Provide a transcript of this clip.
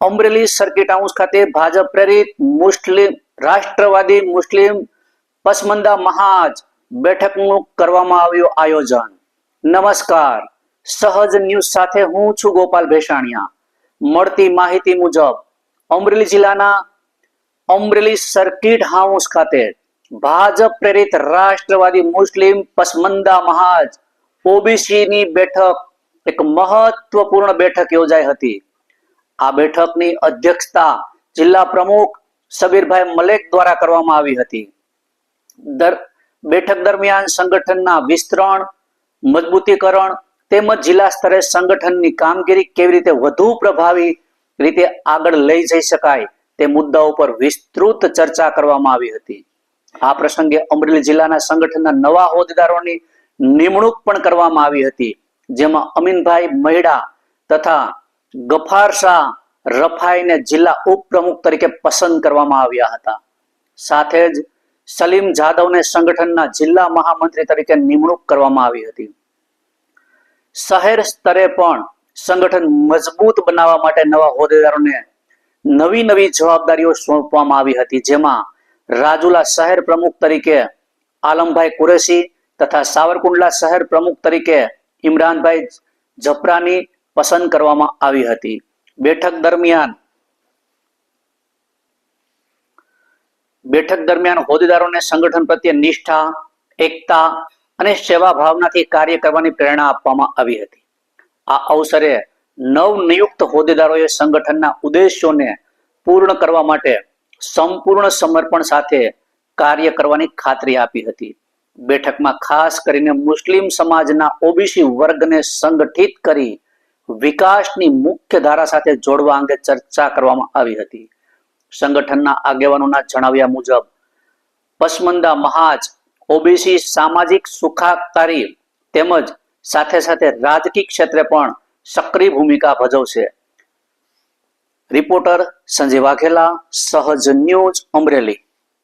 Amreli circuit house ખાતે ભાજપ પ્રેરિત મુસ્લિમ, રાષ્ટ્રવાદી મુસ્લિમ પસમંદા મહાજ બેઠકનું કરવામાં આવ્યું આયોજન. નમસ્કાર. સહજ ન્યૂઝ સાથે હું છું ગોપાલ ભેસાણિયા. મળતી માહિતી મુજબ, અમરેલી જિલ્લાના અમરેલી સર્કિટ હાઉસ ખાતે ભાજપ પ્રેરિત રાષ્ટ્રવાદી મુસ્લિમ પસમંદા મહાજ ઓબીસીની બેઠક, એક મહત્વપૂર્ણ બેઠક યોજાઈ હતી. આ બેઠકની અધ્યક્ષતા જિલ્લા પ્રમુખ સબીરભાઈ મલેક દ્વારા કરવામાં આવી હતી. બેઠક દરમિયાન સંગઠનના વિસ્તરણ, મજબૂતીકરણ તેમજ જિલ્લા સ્તરે સંગઠનની કામગીરી કેવી રીતે વધુ પ્રભાવી રીતે આગળ લઈ જઈ શકાય તે મુદ્દાઓ પર વિસ્તૃત ચર્ચા કરવામાં આવી હતી. આ પ્રસંગે અમરેલી જિલ્લાના સંગઠનના નવા હોદ્દેદારોની નિમણૂક પણ કરવામાં આવી હતી, જેમાં અમીનભાઈ મહેડા તથા ગફાર શાહ રફાઈને જિલ્લા ઉપપ્રમુખ તરીકે પસંદ કરવામાં આવ્યા હતા. સાથે જ સલીમ જાદવને સંગઠનના જિલ્લા મહામંત્રી તરીકે નિમણૂક કરવામાં આવી હતી. શહેર સ્તરે પણ સંગઠન મજબૂત બનાવવા માટે નવા હોદ્દેદારોને નવી નવી જવાબદારીઓ સોંપવામાં આવી હતી, જેમાં રાજુલા શહેર પ્રમુખ તરીકે આલમભાઈ કુરેશી તથા સાવરકુંડલા શહેર પ્રમુખ તરીકે ઇમરાનભાઈ જપરાની પસંદ કરવામાં આવી હતી. બેઠક દરમિયાન બેઠક દરમિયાન હોદ્દેદારોને સંગઠન પ્રત્યે નિષ્ઠા, એકતા અને સેવા ભાવનાથી કાર્ય કરવાની પ્રેરણા આપવામાં આવી હતી. આ અવસરે નવ નિયુક્ત હોદ્દેદારોએ સંગઠનના ઉદ્દેશોને પૂર્ણ કરવા માટે સંપૂર્ણ સમર્પણ સાથે કાર્ય કરવાની ખાતરી આપી હતી. બેઠકમાં ખાસ કરીને મુસ્લિમ સમાજના ઓબીસી વર્ગને સંગઠિત કરી વિકાસની મુખ્ય ધારા સાથે જોડવા અંગે ચર્ચા કરવામાં આવી હતી. સંગઠનના આગેવાનોના જણાવ્યા મુજબ પસમંદા મહાજ, ઓબીસી સામાજિક સુખાકારી તેમજ સાથે સાથે રાજકીય ક્ષેત્રે પણ સક્રિય ભૂમિકા ભજવશે. રિપોર્ટર સંજય વાઘેલા, સહજ ન્યૂઝ અમરેલી.